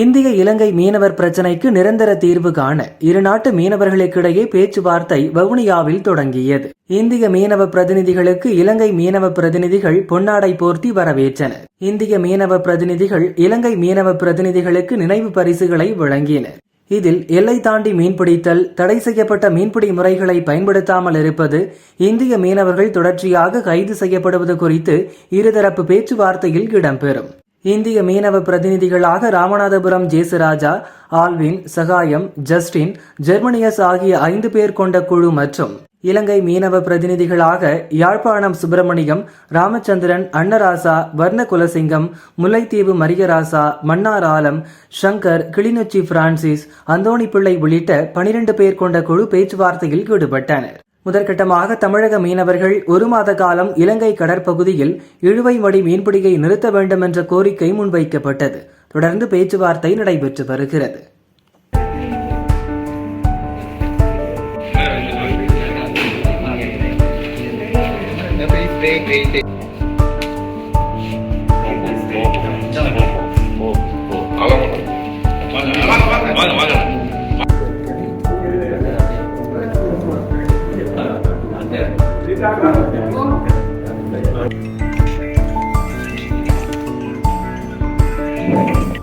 இந்திய இலங்கை மீனவர் பிரச்சினைக்கு நிரந்தர தீர்வு காண இரு நாட்டு மீனவர்களுக்கிடையே பேச்சுவார்த்தை வவுனியாவில் தொடங்கியது. இந்திய மீனவ பிரதிநிதிகளுக்கு இலங்கை மீனவ பிரதிநிதிகள் பொன்னாடை போர்த்தி வரவேற்றனர். இந்திய மீனவ பிரதிநிதிகள் இலங்கை மீனவ பிரதிநிதிகளுக்கு நினைவு பரிசுகளை வழங்கினர். இதில் எல்லை தாண்டி மீன்பிடித்தல் தடை செய்யப்பட்ட மீன்பிடி முறைகளை பயன்படுத்தாமல் இருப்பது இந்திய மீனவர்கள் தொடர்ச்சியாக கைது செய்யப்படுவது குறித்து இருதரப்பு பேச்சுவார்த்தையில் இடம்பெறும். இந்திய மீனவ பிரதிநிதிகளாக ராமநாதபுரம் ஜேசுராஜா ஆல்வின் சகாயம் ஜஸ்டின் ஜெர்மனியஸ் ஆகிய ஐந்து பேர் கொண்ட குழு மற்றும் இலங்கை மீனவ பிரதிநிதிகளாக யாழ்ப்பாணம் சுப்பிரமணியம் ராமச்சந்திரன் அன்னராசா வர்ண குலசிங்கம் முல்லைத்தீவு மரியராசா மன்னார் ஆலம் ஷங்கர் கிளிநொச்சி பிரான்சிஸ் அந்தோணி பிள்ளை உள்ளிட்ட பனிரெண்டு பேர் கொண்ட குழு பேச்சுவார்த்தையில் ஈடுபட்டனர். முதற்கட்டமாக தமிழக மீனவர்கள் ஒரு மாத காலம் இலங்கை கடற்பகுதியில் இழுவை மடி மீன்பிடியை நிறுத்த வேண்டும் என்ற கோரிக்கை முன்வைக்கப்பட்டது தொடர்ந்து பேச்சுவார்த்தை நடைபெற்று வருகிறது Thank you. Thank you.